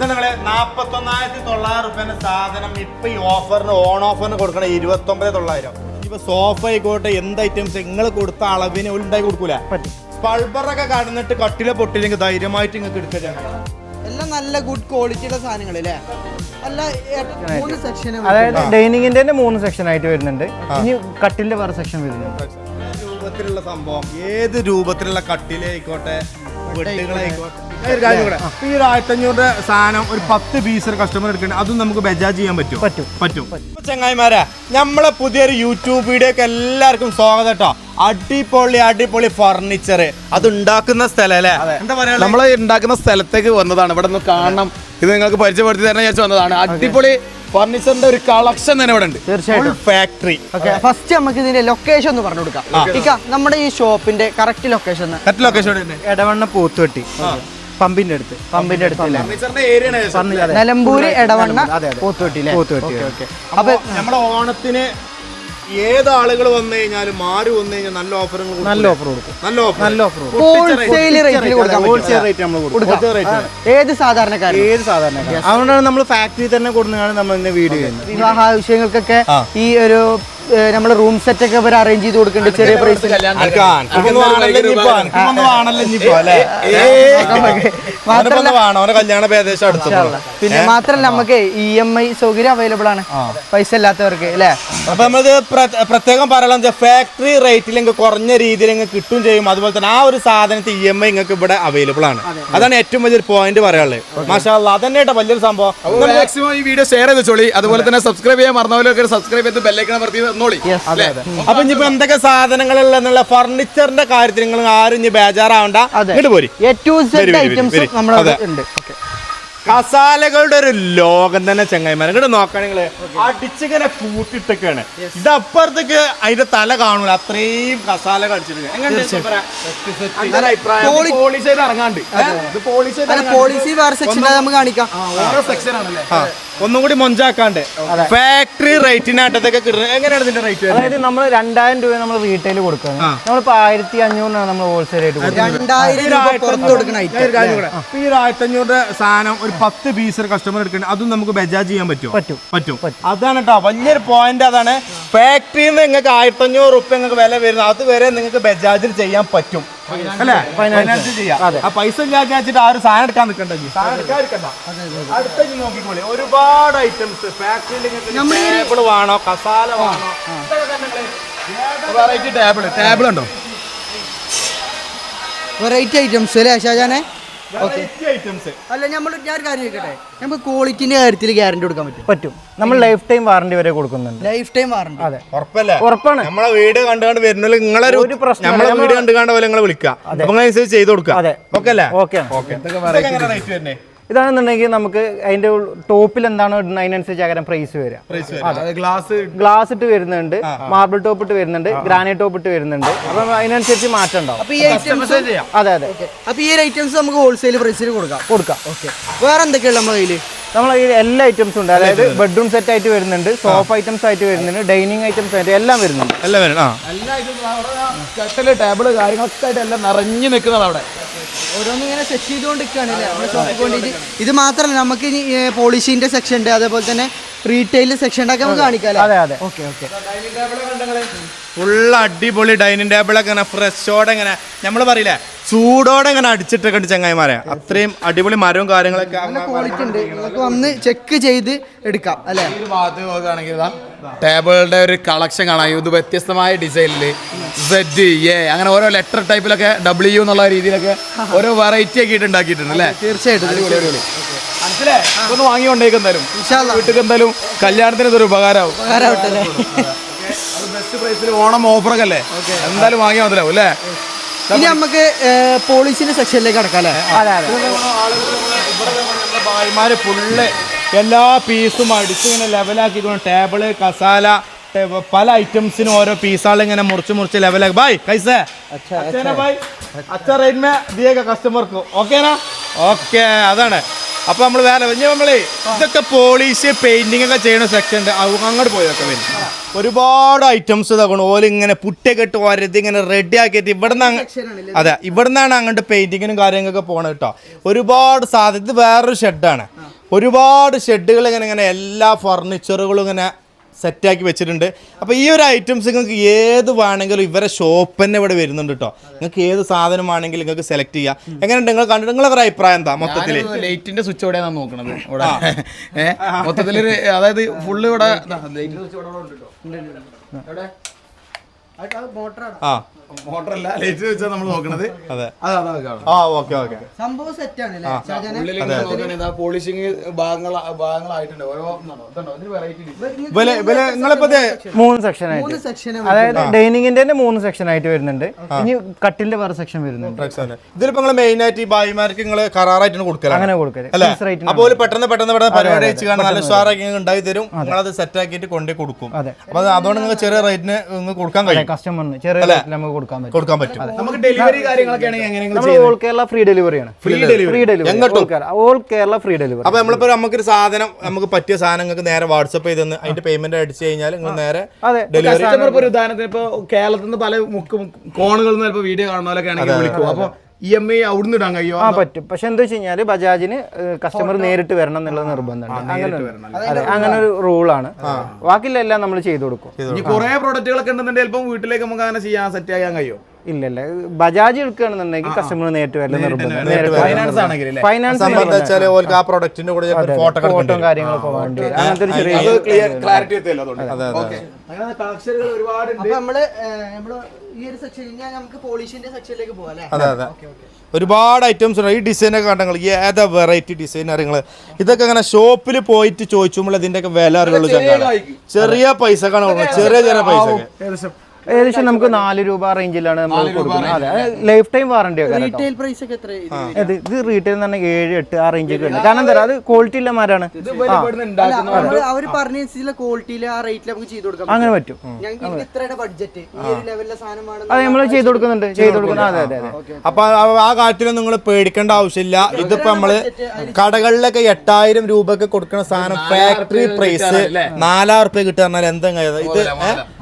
നിങ്ങളെ നാപ്പത്തൊന്നായിരത്തി തൊള്ളായിരം റുപ്യന്റെ സാധനം ഇപ്പൊ ഈ ഓഫറിന് ഓൺ ഓഫറിന് കൊടുക്കണ ഇരുപത്തി ഒമ്പത് തൊള്ളായിരം. ഇപ്പൊ സോഫ ആയിക്കോട്ടെ എന്ത് ഐറ്റംസ് നിങ്ങൾ കൊടുത്ത അളവിന് ഉണ്ടായി കൊടുക്കൂല. പൾബറൊക്കെ കടന്നിട്ട് കട്ടിലെ പൊട്ടില്ലെങ്കിൽ ധൈര്യമായിട്ട് നിങ്ങൾക്ക് എടുക്കുക എല്ലാം നല്ല ഗുഡ് ക്വാളിറ്റിയുടെ സെക്ഷൻ അതായത് ഡൈനിങ്ങിന്റെ തന്നെ മൂന്ന് സെക്ഷൻ ആയിട്ട് വരുന്നുണ്ട്. ഇനി കട്ടിലിന്റെ വേറെ സെക്ഷൻ വരുന്നുണ്ട്. രൂപത്തിലുള്ള സംഭവം? ഏത് രൂപത്തിലുള്ള കട്ടിലായിക്കോട്ടെ? വെട്ടുകളായിക്കോട്ടെ. ഒരു കാര്യം കൂടെ. ഈ ഒരു ആയിരത്തഞ്ഞൂറ് സാധനം ഒരു പത്ത് പീസ് ഒരു കസ്റ്റമർ എടുക്കണം അതും നമുക്ക് ബജാജ് ചെയ്യാൻ പറ്റും. പറ്റും. പറ്റും. ചങ്ങായിമാരെ നമ്മളെ പുതിയൊരു യൂട്യൂബ് വീഡിയോക്ക് എല്ലാവർക്കും സ്വാഗതം കേട്ടോ അടിപൊളി അടിപൊളി ഫർണിച്ചർ അത് ഉണ്ടാക്കുന്ന സ്ഥലം അല്ലേ? എന്താ പറയാ നമ്മൾ ഉണ്ടാക്കുന്ന സ്ഥലത്തേക്ക് വന്നതാണ്. ഇവിടെ നിന്ന് കാണണം. ഇത് നിങ്ങൾക്ക് പരിചയപ്പെടുത്തി തരാൻ വിചാരിച്ചു വന്നതാണ്. അടിപൊളി ഫർണിച്ചറിന്റെ ഒരു കളക്ഷൻ തന്നെ ഇവിടെ ഉണ്ട്. തീർച്ചയായിട്ടും. Factory okay. ഫസ്റ്റ് നമുക്ക് ഇതിന്റെ ലൊക്കേഷൻ ഒന്ന് പറഞ്ഞു കൊടുക്കാം നമ്മുടെ ഈ ഷോപ്പിന്റെ correct location correct location Edavanna പൂത്തുവെട്ടി. പമ്പിന്റെ അടുത്ത് പമ്പിന്റെ അടുത്ത് നിലമ്പൂര്. പോത്തുവെട്ടി പൂത്തുവെട്ടി അപ്പൊ നമ്മുടെ ഓണത്തിന് ഏത് ആളുകൾ വന്നു കഴിഞ്ഞാലും മാറി വന്നു കഴിഞ്ഞാൽ നല്ല ഓഫറുകൾ കൊടുക്കും. നല്ല ഓഫർ കൊടുക്കും. നല്ല ഓഫർ. നല്ല ഓഫർ ഹോൾസെയിൽ റേറ്റിൽ കൊടുക്കാം ഹോൾസെയിൽ റേറ്റ് നമ്മൾ കൊടുക്കും. കൊടുക്കാം. ഏത് സാധാരണക്കാരൻ ഏത് സാധാരണക്കാരൻ അതുകൊണ്ടാണ് നമ്മൾ ഫാക്ടറി തന്നെ കൊടുക്കുന്നതാണ് നമ്മൾ വീഡിയോ ചെയ്യുന്നത്. വിവാഹ ആവശ്യങ്ങൾക്കൊക്കെ ഈ ഒരു നമ്മൾ റൂം സെറ്റ് ഒക്കെ ഇവർ അറേഞ്ച് ചെയ്ത് കൊടുക്കുന്നുണ്ട്. ചെറിയ പ്രൈസിൽ അടുത്തു പിന്നെ മാത്രല്ല നമുക്ക് ഇ എം ഐ സൗകര്യം അവൈലബിൾ ആണ്. പൈസ ഇല്ലാത്തവർക്ക് അല്ലേ? അപ്പൊ നമ്മളിത് പ്ര- പ്രത്യേകം പറയാനുള്ള ഫാക്ടറി റേറ്റിൽ നിങ്ങൾക്ക് കുറഞ്ഞ രീതിയിൽ കിട്ടും ചെയ്യും. അതുപോലെ തന്നെ ആ ഒരു സാധനത്തിൽ ഇ എം ഐ നിങ്ങൾക്ക് ഇവിടെ അവൈലബിൾ ആണ്. അതാണ് ഏറ്റവും വലിയൊരു പോയിന്റ് പറയാനുള്ളത്. മാഷാ അതന്നെ കേട്ടോ വലിയൊരു സംഭവം. മാക്സിമം ഈ വീഡിയോ ഷെയർ ചെയ്ത് ചോളി അതുപോലെ തന്നെ സബ്സ്ക്രൈബ് ചെയ്യാൻ മറന്നവരൊക്കെ സബ്സ്ക്രൈബ് ചെയ്ത് ബെല്ലൈക്കണം നോളി അതെ അതെ. അപ്പൊ ഇനിയിപ്പോ എന്തൊക്കെ സാധനങ്ങളുള്ള ഫർണിച്ചറിന്റെ കാര്യത്തിൽ നിങ്ങൾ ആരും ഇനി ബേജാറാവണ്ട. പോരി. ഐറ്റംസ് നമ്മുടെ ഉണ്ട്. കസാലകളുടെ ഒരു ലോകം തന്നെ ചെങ്ങായിമാരെ. ഇങ്ങോട്ട് നോക്കാൻ അടിച്ചിങ്ങനെ കൂട്ടിട്ടൊക്കെയാണ് ഇത് അപ്പുറത്തേക്ക് അതിന്റെ തല കാണൂല. അത്രയും കസാല കടിച്ചിട്ട് പോളിഷ് ചെയ്ത് ഇറങ്ങാണ്ട്. ഇത് പോളിഷ് ചെയ്ത് അല്ല പോളിസി വേറെ സെക്ഷൻ നമുക്ക് കാണിക്കാം. ഓരോ സെക്ഷൻ ആണല്ലേ? ഒന്നും കൂടി മൊഞ്ചാക്കാണ്ട്. ഫാക്ടറി റേറ്റിനാട്ടത്തൊക്കെ കിട്ടുന്നത് എങ്ങനെയാണ് ഇതിന്റെ റേറ്റ് അതായത് നമ്മൾ രണ്ടായിരം രൂപ നമ്മൾ റീറ്റെയിൽ കൊടുക്കുന്നത് നമ്മളിപ്പോ ആയിരത്തി അഞ്ഞൂറിനാണ് നമ്മൾ ഹോൾസെയിൽ ആയിട്ട് കൊടുക്കുന്നത് ഈ ഒരു അഞ്ഞൂറിന്റെ സാധനം ഒരു പത്ത് പീസ് ഒരു കസ്റ്റമർ എടുക്കണേ അതും നമുക്ക് ബജാജ് ചെയ്യാൻ പറ്റും. പറ്റും. പറ്റും. അതാണ് കേട്ടോ വലിയൊരു പോയിന്റ് അതാണ്. ഫാക്ടറിയിൽ നിന്ന് നിങ്ങൾക്ക് ആയിരത്തഞ്ഞൂറ് റുപ്യ നിങ്ങൾക്ക് വില വരുന്നത്. അതുവരെ നിങ്ങൾക്ക് ബജാജിൽ ചെയ്യാൻ പറ്റും. അല്ലേ? ഫൈനാൻസ് ചെയ്യാം. ആ പൈസ ഇല്ലാതെ വെച്ചിട്ട് ആ ഒരു സാധനം എടുക്കാൻ നിൽക്കണ്ട അടുത്ത നോക്കിക്കോളി. ഒരുപാട് ഐറ്റംസ് ഫാക്ടറിയിൽ ടേബിൾ വേണോ? കസാല വേണോ? വെറൈറ്റി ടേബിൾ ടേബിൾ ഉണ്ടോ? വെറൈറ്റി ഐറ്റംസ് അല്ലേ ഷാജാനെ? അല്ല നമ്മൾ ഞാൻ ഒരു കാര്യം ചോദിക്കട്ടെ? നമുക്ക് ക്വാളിറ്റിന്റെ കാര്യത്തിൽ ഗ്യാരണ്ടി കൊടുക്കാൻ പറ്റും പറ്റും. നമ്മൾ ലൈഫ് ടൈം വാറണ്ടി വരെ കൊടുക്കുന്നുണ്ട്. ലൈഫ് ടൈം വാറണ്ടി അതെ. ഉറപ്പല്ലേ? ഉറപ്പാണ്. നമ്മളെ വീട് കണ്ടുകൊണ്ട് വരുന്നില്ല നിങ്ങളെ ഒരു ഒരു പ്രശ്നവും നമ്മളെ വീട് കണ്ടു കാണുന്ന പോലെ നിങ്ങളെ വിളിക്കാം. അപ്പൊ അനുസരിച്ച് ചെയ്ത് കൊടുക്കാം. അതെ. ഓക്കെ അല്ലേ? ഓക്കെ. ഓക്കെ. റേറ്റ് വരുന്നേ? ഇതാണെന്നുണ്ടെങ്കിൽ നമുക്ക് അതിന്റെ ടോപ്പിൽ എന്താണ് ഇടുന്നത് അതിനനുസരിച്ച് അകരം പ്രൈസ് വരാം ഗ്ലാസ് ഗ്ലാസ് ഇട്ട് വരുന്നുണ്ട്. മാർബിൾ ടോപ്പ് ഇട്ട് വരുന്നുണ്ട്. ഗ്രാനൈറ്റ് ടോപ്പ് ഇട്ട് വരുന്നുണ്ട്. അപ്പം അതിനനുസരിച്ച് മാറ്റം ഉണ്ടാവും. അപ്പൊ ഈ ഐറ്റംസ് അതെ അതെ. അപ്പൊ ഈ ഐറ്റംസ് നമുക്ക് ഹോൾസെയിൽ പ്രൈസിൽ കൊടുക്കാം. കൊടുക്കാം. ഓക്കെ വേറെ എന്തൊക്കെയുള്ള നമ്മുടെ നമ്മൾ ഈ എല്ലാ ഐറ്റംസും ഉണ്ട്. അതായത് ബെഡ്റൂം സെറ്റ് ആയിട്ട് വരുന്നുണ്ട് സോഫ ഐറ്റംസ് ആയിട്ട് വരുന്നുണ്ട് ഡൈനിങ് ഐറ്റംസ് ആയിട്ട് എല്ലാം വരുന്നുണ്ട്. എല്ലാം വരണം ആ. കട്ടൽ ടേബിൾ കാര്യങ്ങളൊക്കെ ആയിട്ട് എല്ലാം നിറഞ്ഞു നിൽക്കുന്നത് അവിടെ. സെറ്റ് ഇത് മാത്രമല്ല നമുക്ക് ഇനി പോളിഷിന്റെ സെക്ഷൻ ഉണ്ട്. അതേപോലെ തന്നെ റീറ്റെയിൽ സെക്ഷൻ ഒക്കെ നമുക്ക് കാണിക്കാം അതെ അതെ. Okay okay. ഫുൾ അടിപൊളി ഡൈനിങ് ടേബിൾ ഒക്കെ ഇങ്ങനെ ഫ്രഷോടെ ഇങ്ങനെ. നമ്മൾ പറയില്ലേ ചൂടോടെ ഇങ്ങനെ അടിച്ചിട്ട് കണ്ട് ചങ്ങായിമാരെ. അത്രയും അടിപൊളി മരവും കാര്യങ്ങളൊക്കെ നല്ല ക്വാളിറ്റി ഉണ്ട്. നമുക്ക് വന്ന് ചെക്ക് ചെയ്ത് എടുക്കാം അല്ലേ? ഈ ഒരു ഭാഗത്ത് നോക്കുകയാണെങ്കിൽ ടേബിളുടെ ഒരു കളക്ഷൻ കാണാം. ഇത് വ്യത്യസ്തമായ ഡിസൈനിൽ സെഡ് എ അങ്ങനെ ഓരോ ലെറ്റർ ടൈപ്പിലൊക്കെ ഡബ്ല്യു എന്നുള്ള രീതിയിലൊക്കെ ഓരോ വെറൈറ്റി ഒക്കെ ഇട്ട് ഉണ്ടാക്കിയിട്ടുണ്ട് അല്ലേ? തീർച്ചയായിട്ടും മനസ്സിലേ? ഇതൊന്ന് വാങ്ങിക്കൊണ്ടേക്ക് എന്തായാലും. വീട്ടിൽ എന്തായാലും കല്യാണത്തിന് ഇതൊരു ഉപകാരമാവും. ഉപകാരമാവട്ടെ അല്ലേ? ബെസ്റ്റ് പ്രൈസിൽ ഓണം ഓഫറൊക്കെ അല്ലേ? എന്തായാലും വാങ്ങിയാൽ മതിലാവും അല്ലേ? ഇനി നമുക്ക് പോളിസിന്റെ സെക്ഷനിലേക്ക് കടക്കാം അല്ലേ? അതെ അതെ. ഭായിമാര് ഫുള്ള് എല്ലാ പീസും അടിച്ച് ഇങ്ങനെ ലെവലാക്കി ടേബിൾ കസാല പല ഐറ്റംസിനും ഓരോ പീസാൾ ഇങ്ങനെ മുറിച്ച് മുറിച്ച് ലെവലാക്കി ബായ് കൈസേ. അച്ഛനെ ബായ്. അച്ഛൻ റേറ്റ് മേ കസ്റ്റമർക്ക് ഓക്കേനാ ഓക്കെ അതാണ്. അപ്പൊ നമ്മൾ വേറെ നമ്മളെ ഇതൊക്കെ പോളിഷ് പെയിന്റിംഗ് ഒക്കെ ചെയ്യുന്ന സെക്ഷൻ ഉണ്ട്. അങ്ങോട്ട് പോയൊക്കെ വരും ഒരുപാട് ഐറ്റംസ് ഇതാക്കണം ഓലിങ്ങനെ ഇങ്ങനെ പുട്ടൊക്കെ ഇട്ട് ഒരതി ഇങ്ങനെ റെഡി ആക്കിയിട്ട് ഇവിടുന്ന് അതെ ഇവിടുന്നാണ് അങ്ങോട്ട് പെയിന്റിങ്ങിനും കാര്യങ്ങളൊക്കെ പോണത് കേട്ടോ ഒരുപാട് സാധ്യത വേറൊരു ഷെഡാണ് ഒരുപാട് ഷെഡുകൾ ഇങ്ങനെ ഇങ്ങനെ എല്ലാ ഫർണിച്ചറുകളും ഇങ്ങനെ സെറ്റാക്കി വെച്ചിട്ടുണ്ട്. അപ്പോൾ ഈ ഒരു ഐറ്റംസ് നിങ്ങൾക്ക് ഏത് വേണമെങ്കിലും ഇവരെ ഷോപ്പ് തന്നെ ഇവിടെ വരുന്നുണ്ട് കേട്ടോ നിങ്ങൾക്ക് ഏത് സാധനം വേണമെങ്കിലും നിങ്ങൾക്ക് സെലക്ട് ചെയ്യാം. എങ്ങനെയുണ്ട് നിങ്ങൾ കണ്ടിട്ട് നിങ്ങളൊരു അഭിപ്രായം എന്താ മൊത്തത്തിൽ ലൈറ്റിന്റെ സ്വിച്ച് എവിടെയാണ് നോക്കണത് ഇവിടെ. മൊത്തത്തിൽ അതായത് ഫുള്ള് ഇവിടെ ആ. മോട്ടറല്ല ലൈറ്റ് വെച്ചാൽ നമ്മൾ നോക്കണത്. അതെ. ആ ഓക്കെ ഓക്കെ. സംഭവം സെറ്റ് ആണ് അല്ലേ ഷാജാനെ? ഉള്ളിൽ ഇങ്ങനെ നോക്കുകയാണെങ്കിൽ ഇതാ പോളിഷിങ് ഭാഗങ്ങൾ ഭാഗങ്ങളായിട്ടുണ്ട്. ഓരോ നിങ്ങളിപ്പോ മൂന്ന് സെക്ഷൻ ആയിട്ട്. മൂന്ന് സെക്ഷൻ അതായത് ഡൈനിങ്ങിന്റെ തന്നെ മൂന്ന് സെക്ഷൻ ആയിട്ട് വരുന്നുണ്ട്. ഇനി കട്ടിലിന്റെ വേറെ സെക്ഷൻ വരുന്നുണ്ട്. ഇതിലിപ്പോ നിങ്ങൾ മെയിൻ ആയിട്ട് ഈ ഭായിമാർക്ക് നിങ്ങൾ കരാറായിട്ടാണ് കൊടുക്കലാണ് അങ്ങനെ കൊടുക്കൽ. അപ്പോൾ പെട്ടെന്ന് പെട്ടെന്ന് പെട്ടെന്ന് പരിപാടി വെച്ച് കാണാൻ നല്ല ഉഷാറാക്കി ഉണ്ടായി തരും. നിങ്ങളത് സെറ്റ് ആക്കിയിട്ട് കൊണ്ടേ കൊടുക്കും. അതെ. അപ്പൊ അതുകൊണ്ട് നിങ്ങൾ ചെറിയ റേറ്റിന് കൊടുക്കാൻ കഴിയും. കസ്റ്റമറിന് ചെറിയ നമുക്ക് കൊടുക്കാൻ പറ്റും. കൊടുക്കാൻ പറ്റും. നമുക്ക് ഡെലിവറി കാര്യങ്ങളൊക്കെ ആണെങ്കിൽ ഓൾ കേരള ഫ്രീ ഡെലിവറി ആണ്. Free delivery all Kerala free delivery അപ്പൊ നമ്മളിപ്പോ നമുക്കൊരു സാധനം നമുക്ക് പറ്റിയ സാധനം നിങ്ങൾക്ക് നേരെ വാട്സപ്പ് ചെയ്തെന്ന് അതിന്റെ പേയ്മെന്റ് അടിച്ചു കഴിഞ്ഞാൽ നിങ്ങൾ നേരെ ഡെലിവറി ഒരു ഉദാഹരണത്തിന് ഇപ്പൊ കേരളത്തിൽ നിന്ന് പല മുക്ക് കോണുകളിൽ നിന്ന് ചിലപ്പോൾ വീഡിയോ കാണുന്നവരൊക്കെ ആണെങ്കിൽ വിളിക്കും. അപ്പൊ ഇ എം ഐ അവിടുന്ന് ഇടാൻ കഴിയോ ആ പറ്റും. പക്ഷെ എന്താ വെച്ച് കഴിഞ്ഞാൽ ബജാജിന് കസ്റ്റമർ നേരിട്ട് വരണം എന്നുള്ള നിർബന്ധമുണ്ട്. അങ്ങനെ ഒരു റൂൾ ആണ് റൂളാണ്. ബാക്കിയുള്ള എല്ലാം നമ്മൾ ചെയ്തു കൊടുക്കും. ഇനി കുറെ പ്രോഡക്റ്റുകളൊക്കെ ഉണ്ടെന്നുണ്ടെങ്കിൽ ചിലപ്പോൾ വീട്ടിലേക്ക് നമുക്ക് അങ്ങനെ ചെയ്യാൻ സെറ്റ് ആകാൻ കഴിയും. ഇല്ല ഇല്ല ബജാജ് എടുക്കുകയാണെന്നുണ്ടെങ്കിൽ കസ്റ്റമർ നേരിട്ട് വരില്ല നിർബന്ധം. ഫൈനാൻസ് ആ പ്രൊഡക്റ്റിന്റെ കൂടെ ഫോട്ടോ ഫോട്ടോ കാര്യങ്ങളൊക്കെ വേണ്ടി. അങ്ങനത്തെ ഒരു ചെറിയ ഒരുപാട് ഐറ്റംസ് ഉണ്ട്. ഈ ഡിസൈനൊക്കെ കണ്ടെങ്കിൽ ഏതാ വെറൈറ്റി ഡിസൈൻ അറിയങ്ങൾ ഇതൊക്കെ അങ്ങനെ ഷോപ്പിൽ പോയിട്ട് ചോദിച്ചുമ്പോൾ ഇതിന്റെ ഒക്കെ വില അറിയുള്ളൂ ചെറിയ പൈസ കൊടുക്കുന്നത് ചെറിയ ചെറിയ പൈസ ഏകദേശം നമുക്ക് നാല് രൂപ റേഞ്ചിലാണ് നമ്മൾ കൊടുക്കുന്നത്. അതെ ലൈഫ് ടൈം വാറണ്ടി ഒക്കെ പ്രൈസ് ഒക്കെ ഇത്? ഇത് റീറ്റെയിൽ എന്ന് പറഞ്ഞാൽ ഏഴ് എട്ട് ആ റേഞ്ചിൽ ഉണ്ട്. കാരണം എന്താ അത് ക്വാളിറ്റി ഉള്ള മരാണ്. അവർ പറഞ്ഞ ക്വാളിറ്റിയിൽ ആ റേറ്റിൽ നമുക്ക് ചെയ്തു കൊടുക്കാം അങ്ങനെ പറ്റും. ബഡ്ജറ്റ് അത് നമ്മൾ ചെയ്തു കൊടുക്കുന്നുണ്ട്. ചെയ്തു കൊടുക്കുന്നത് അതെ അതെ അതെ. അപ്പൊ ആ- കാര്യത്തിലും നിങ്ങൾ പേടിക്കേണ്ട ആവശ്യമില്ല. ഇതിപ്പോ നമ്മൾ കടകളിലൊക്കെ എട്ടായിരം രൂപക്ക് കൊടുക്കുന്ന സാധനം ഫാക്ടറി പ്രൈസ് നാലായിരം റുപ്യ കിട്ടുക എന്തെങ്കിലും ഇത്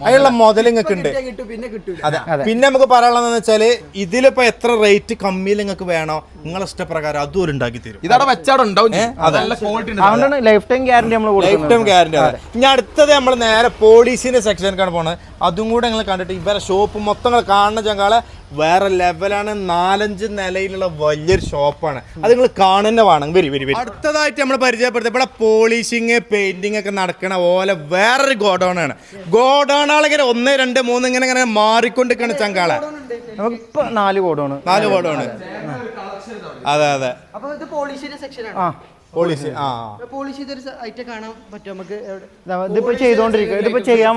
അതിനുള്ള മുതലിങ്ങൊക്കെ ഉണ്ട്. പിന്നെ കിട്ടൂല. അതെ. പിന്നെ നമുക്ക് പറയാനുള്ളതെന്ന് വെച്ചാൽ ഇതിലിപ്പോ എത്ര റേറ്റ് കമ്മിയിൽ നിങ്ങൾക്ക് വേണോ? നിങ്ങളെ ഇഷ്ടപ്രകാരം അതും ഒരു ഉണ്ടാക്കി തരും. ഇതവിടെ വെച്ചാടുണ്ടാവും അതുകൊണ്ടാണ് ലൈഫ് ടൈം ഗ്യാരണ്ടി നമ്മൾ ലൈഫ് ടൈം ഗ്യാരണ്ടി ഇനി അടുത്തത് നമ്മൾ നേരെ പോലീസിന്റെ സെക്ഷനിലേക്കാണ് പോണത്. അതും കൂടെ നിങ്ങൾ കണ്ടിട്ട് ഇവരെ ഷോപ്പ് മൊത്തം കാണുന്ന ചങ്കാളെ വേറെ ലെവലാണ് നാലഞ്ച് നിലയിലുള്ള വലിയൊരു ഷോപ്പാണ് അത് നിങ്ങൾ കാണുന്ന വേണം. വരി വരി വരി. അടുത്തതായിട്ട് നമ്മൾ പരിചയപ്പെടുത്തുക. ഇവിടെ പോളിഷിങ് പെയിന്റിങ് ഒക്കെ നടക്കണ പോലെ വേറൊരു ഗോഡൗൺ ആണ്. ഗോഡൗൺ ഇങ്ങനെ ഒന്ന് രണ്ട് മൂന്ന് ഇങ്ങനെ ഇങ്ങനെ മാറിക്കൊണ്ടിരിക്കണ ചങ്കാളെ. നമുക്ക് ഇപ്പൊ നാല് ഗോഡൗൺ നാല് ഗോഡൗൺ അതെ അതെ. സെക്ഷൻ ആ. പോളിഷ് ഇതൊരു ഐറ്റം കാണാൻ പറ്റും നമുക്ക് ഇതിപ്പോ ചെയ്തോണ്ടിരിക്കുക ഇതിപ്പോ ചെയ്യാൻ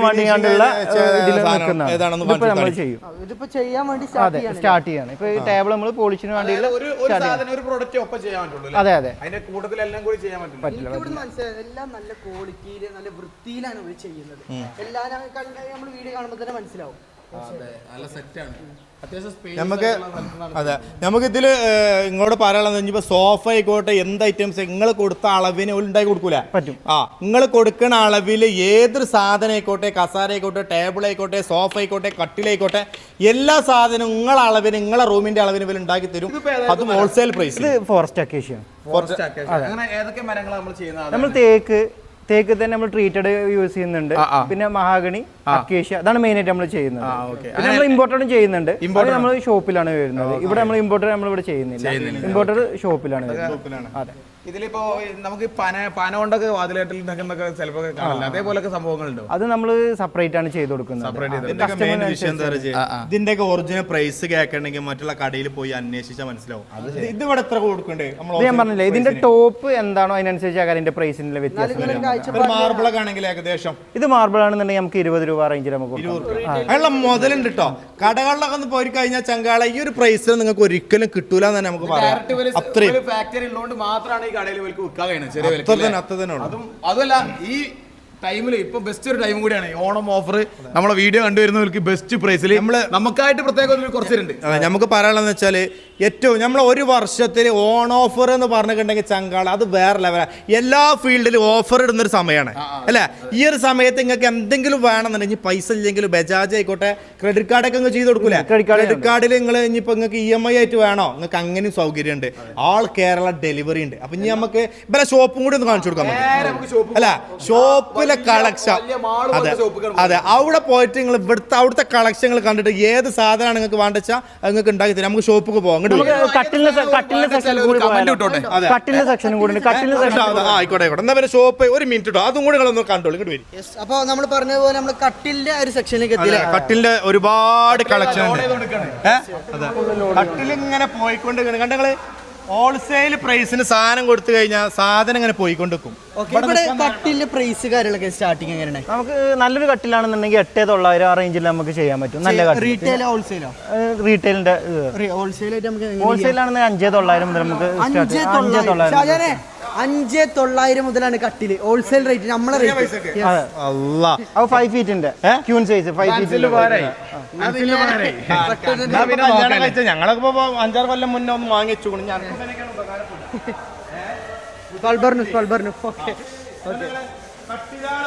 ഏതാണെന്ന് ഇതിപ്പോ നമ്മൾ ചെയ്യും. ഇതിപ്പോ ചെയ്യാൻ വേണ്ടി സ്റ്റാർട്ട് അതെ സ്റ്റാർട്ട് ചെയ്യാണ് ഇപ്പൊ ഈ ടേബിൾ നമ്മൾ പോളിഷിന് വേണ്ടിയുള്ള ഒരു ഒരു സാധനം ഒരു പ്രോഡക്റ്റ് ഒപ്പം ചെയ്യാൻ പറ്റുള്ളൂ അതെ അതെ. അതിന്റെ കൂട്ടത്തിൽ എല്ലാം കൂടി ചെയ്യാൻ പറ്റും പറ്റില്ല എല്ലാം നല്ല ക്വാളിറ്റിയിൽ നല്ല വൃത്തിയിലാണ് ഇവർ ചെയ്യുന്നത്. എല്ലാം നമ്മൾ വീഡിയോ കാണുമ്പോൾ തന്നെ മനസ്സിലാവും. നല്ല സെറ്റാണ് നമുക്ക് അതെ. നമുക്ക് ഇതിൽ ഇങ്ങോട്ട് പറയാനുള്ളത് ഇനിയിപ്പോൾ സോഫ ആയിക്കോട്ടെ എന്ത് ഐറ്റംസ് നിങ്ങൾ കൊടുത്ത അളവിന് ഉണ്ടാക്കി കൊടുക്കൂല? പറ്റും. ആ നിങ്ങൾ കൊടുക്കുന്ന അളവിൽ ഏതൊരു സാധനം ആയിക്കോട്ടെ കസാര ആയിക്കോട്ടെ ടേബിൾ ആയിക്കോട്ടെ സോഫ ആയിക്കോട്ടെ കട്ടിലായിക്കോട്ടെ എല്ലാ സാധനവും നിങ്ങളെ അളവിന് നിങ്ങളെ റൂമിന്റെ അളവിന് ഇവർ ഉണ്ടാക്കി തരും. അത് ഹോൾസെയിൽ പ്രൈസ് ഇത് ഫോറസ്റ്റ് അക്കേഷ്യാണ് അങ്ങനെ ഏതൊക്കെ മരങ്ങളാണ് നമ്മൾ ചെയ്യുന്നത്? നമ്മൾ തേക്ക് തേക്ക് തന്നെ നമ്മൾ ട്രീറ്റഡ് യൂസ് ചെയ്യുന്നുണ്ട്. പിന്നെ മഹാഗണി അക്കേഷ്യ അതാണ് മെയിൻ ആയിട്ട് നമ്മൾ ചെയ്യുന്നത്. പിന്നെ നമ്മൾ ഇമ്പോർട്ടഡും ചെയ്യുന്നുണ്ട്. നമ്മൾ ഷോപ്പിലാണ് വരുന്നത്. ഇവിടെ നമ്മൾ ഇമ്പോർട്ടഡ് നമ്മൾ ഇവിടെ ചെയ്യുന്നില്ല. ഇമ്പോർട്ടഡ് ഷോപ്പിലാണ് വരുന്നത്. അതെ. ഇതിലിപ്പോ നമുക്ക് പന പന കൊണ്ടൊക്കെ വാതിലേട്ടിൽ ചിലപ്പോ കാണില്ല അതേപോലൊക്കെ സംഭവങ്ങളുണ്ടോ? അത് നമ്മൾ സെപ്പറേറ്റ് ആണ് ചെയ്ത് കൊടുക്കുന്നത്. ഇതിന്റെയൊക്കെ ഒറിജിനൽ പ്രൈസ് കേൾക്കണമെങ്കിൽ മറ്റുള്ള കടയിൽ പോയി അന്വേഷിച്ചാൽ മനസ്സിലാവും. ഇത് ഇവിടെ എത്ര കൊടുക്കണ്ടേ? ഞാൻ പറഞ്ഞില്ലേ ഇതിന്റെ ടോപ്പ് എന്താണോ അതിനനുസരിച്ച് അതിന്റെ പ്രൈസിന്റെ വ്യത്യാസം മാർബിൾ ആണെങ്കിൽ ഏകദേശം ഇത് മാർബിൾ ആണെന്നുണ്ടെങ്കിൽ നമുക്ക് ഇരുപത് രൂപ റേഞ്ചിൽ നമുക്ക്. അതിനുള്ള മുതലുണ്ട് കേട്ടോ കടകളിലൊക്കെ ഒന്ന് പോയി കഴിഞ്ഞാൽ ചങ്കാള ഈ ഒരു പ്രൈസിൽ നിങ്ങൾക്ക് ഒരിക്കലും കിട്ടൂല എന്ന് തന്നെ നമുക്ക് പറയാം. അത്രയും. ഫാക്ടറി ഉള്ളതുകൊണ്ട് മാത്രമാണ് ഈ കടയിൽ വിൽക്ക് വിൽക്കാൻ കഴിയുന്നത് ചെറിയ വിലക്ക് ഉള്ളൂ അതും അതല്ല ഈ ടൈമിൽ ഇപ്പൊ ബെസ്റ്റ് ഒരു ടൈം കൂടിയാണ്. ഓണം ഓഫർ നമ്മളെ വീഡിയോ കണ്ടുവരുന്നവർക്ക് ബെസ്റ്റ് പ്രൈസിൽ നമ്മൾ നമുക്കായിട്ട് പ്രത്യേക ഒരു കുറച്ചുണ്ട് നമുക്ക് പറയാനുള്ളതെന്ന് വെച്ചാൽ ഏറ്റവും നമ്മൾ ഒരു വർഷത്തിൽ ഓൺ ഓഫർ എന്ന് പറഞ്ഞിട്ടുണ്ടെങ്കിൽ ചങ്കാള അത് വേറെ ലെവലാണ് എല്ലാ ഫീൽഡിലും ഓഫർ ഇടുന്ന ഒരു സമയമാണ് അല്ലേ? ഈ ഒരു സമയത്ത് നിങ്ങൾക്ക് എന്തെങ്കിലും വേണമെന്നുണ്ടെങ്കിൽ പൈസ ഇല്ലെങ്കിൽ ബജാജ് ആയിക്കോട്ടെ ക്രെഡിറ്റ് കാർഡൊക്കെ നിങ്ങൾ ചെയ്ത് കൊടുക്കൂലേ? ക്രെഡിറ്റ് കാർഡിൽ നിങ്ങൾ ഇനിയിപ്പോൾ നിങ്ങൾക്ക് ഇ എം ഐ ആയിട്ട് വേണോ? നിങ്ങൾക്ക് അങ്ങനെയും സൗകര്യമുണ്ട്. ആൾ കേരള ഡെലിവറി ഉണ്ട്. അപ്പം ഇനി നമുക്ക് ഇവരെ ഷോപ്പും കൂടി ഒന്ന് കാണിച്ചു കൊടുക്കാം അല്ല അല്ല ഷോപ്പിലെ കളക്ഷൻ അതെ. അതെ. അവിടെ പോയിട്ട് നിങ്ങൾ ഇവിടുത്തെ അവിടുത്തെ കളക്ഷങ്ങൾ കണ്ടിട്ട് ഏത് സാധനമാണ് നിങ്ങൾക്ക് വേണ്ട വെച്ചാൽ നിങ്ങൾക്ക് ഉണ്ടാക്കി തരാം. നമുക്ക് ഷോപ്പിൽ പോകാം അങ്ങോട്ട് കട്ടിലിന്റെ കട്ടിലിന്റെ സെക്ഷൻ കൂടി കമന്റ് ഇട്ടോട്ടെ? കട്ടിലിന്റെ സെക്ഷനും കൂടി കട്ടിലിന്റെ സെക്ഷൻ ആ, ആയിക്കോട്ടെ ആയിക്കോട്ടെ. എന്നാ പിന്നെ ഷോപ്പ് ഒരു മിനിറ്റ് ഇട്ടോ. അതും കൂടെ നിങ്ങളൊന്ന് കണ്ടോളൂ. ഇങ്ങോട്ട് വരും. അപ്പൊ നമ്മൾ പറഞ്ഞ പോലെ നമ്മൾ കട്ടിലിന്റെ ഒരു സെക്ഷനിലേക്ക് എത്തിയില്ലേ? കട്ടിലിന്റെ ഒരുപാട് കളക്ഷൻ ഉണ്ട്. ഇങ്ങനെ പോയിക്കൊണ്ട് കണ്ടങ്ങൾ ഹോൾസെയിൽ പ്രൈസിന് സാധനം കൊടുത്തു കഴിഞ്ഞാൽ സാധനം ഇങ്ങനെ പോയിക്കൊണ്ടിരിക്കും. ഇവിടെ കട്ടിലിന്റെ പ്രൈസ് കാര്യങ്ങളൊക്കെ സ്റ്റാർട്ടിങ് എങ്ങനെയാണ്? നമുക്ക് നല്ലൊരു കട്ടിലാണെന്നുണ്ടെങ്കിൽ എട്ടേ തൊള്ളായിരം ആ റേഞ്ചിൽ നമുക്ക് ചെയ്യാൻ പറ്റും. നല്ല കട്ടിൽ റീറ്റെയിൽ ഹോൾസെയിലോ റീറ്റെയിലിന്റെ ഹോൾസെയിൽ ആയിട്ട് നമുക്ക് എങ്ങനെ ഹോൾസെയിൽ ആണെന്ന് അഞ്ചേ തൊള്ളായിരം മുതൽ നമുക്ക് അഞ്ചേ തൊള്ളായിരം അഞ്ചേ തൊള്ളായിരം മുതലാണ് കട്ടിൽ. ഹോൾസെയിൽ റേറ്റ് നമ്മളെ റേറ്റ് ഫൈവ് ഫീറ്റിന്റെ ക്യൂൺ സൈസ് ഫൈവ് ഫീറ്റിന്റെ ഞങ്ങളൊക്കെ അഞ്ചാറ് കൊല്ലം മുന്നേ ഒന്ന് വാങ്ങിച്ചു ഞാൻ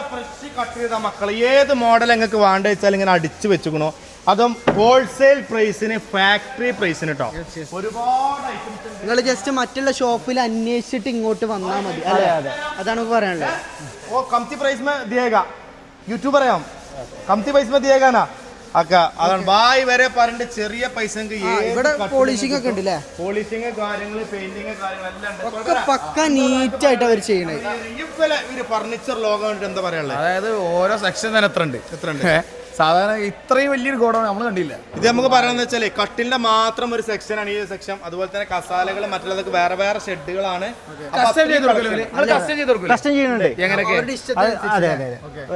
ഫ്രഷ് കട്ട് ചെയ്ത മക്കളെ ഏത് മോഡൽ നിങ്ങൾക്ക് വേണ്ട വെച്ചാൽ ഇങ്ങനെ അടിച്ചു വെച്ചുക്കണോ? അതും ഹോൾസെയിൽ പ്രൈസിന് ഫാക്ടറി പ്രൈസിന് കേട്ടോ ഒരുപാട് നിങ്ങൾ ജസ്റ്റ് മറ്റുള്ള ഷോപ്പിൽ അന്വേഷിച്ചിട്ട് ഇങ്ങോട്ട് വന്നാൽ മതി അതെ അതെ. അതാണ് പറയാനുള്ളത് ഓ കംതി പ്രൈസ് മേ ദിയേഗ. യൂട്യൂബ് പറയാം കംതി പ്രൈസ് മേ അക്ക അതാണ്. ബായ് വരെ പറഞ്ഞിട്ട് ചെറിയ പൈസ ഇവിടെ പോളിഷിംഗ് ഒക്കെ ഉണ്ടല്ലേ? പോളിഷിംഗ് കാര്യങ്ങൾ പെയിന്റിംഗ് കാര്യങ്ങൾ പക്ക നീറ്റ് ആയിട്ട് അവർ ചെയ്യണേ. ഫർണിച്ചർ ലോകം എന്താ പറയാനുള്ളത് അതായത് ഓരോ സെക്ഷൻ തന്നെ എത്ര ഉണ്ട് എത്ര ഉണ്ട് സാധാരണ ഇത്രയും വലിയൊരു ഗോഡൗൺ നമ്മൾ കണ്ടില്ല. ഇത് നമുക്ക് പറയുന്നത് വെച്ചാൽ കട്ടിലിന്റെ മാത്രം ഒരു സെക്ഷൻ ആണ് ഈ സെക്ഷൻ അതുപോലെ തന്നെ കസാലകൾ മറ്റുള്ളതൊക്കെ വേറെ വേറെ ഷെഡുകളാണ് കസ്റ്റം ചെയ്ത് കൊടുക്കില്ല നിങ്ങൾ കസ്റ്റം ചെയ്ത് കൊടുക്കില്ല കസ്റ്റം ചെയ്യുന്നുണ്ട്. എങ്ങനെയൊക്കെ? അതെ അതെ അതെ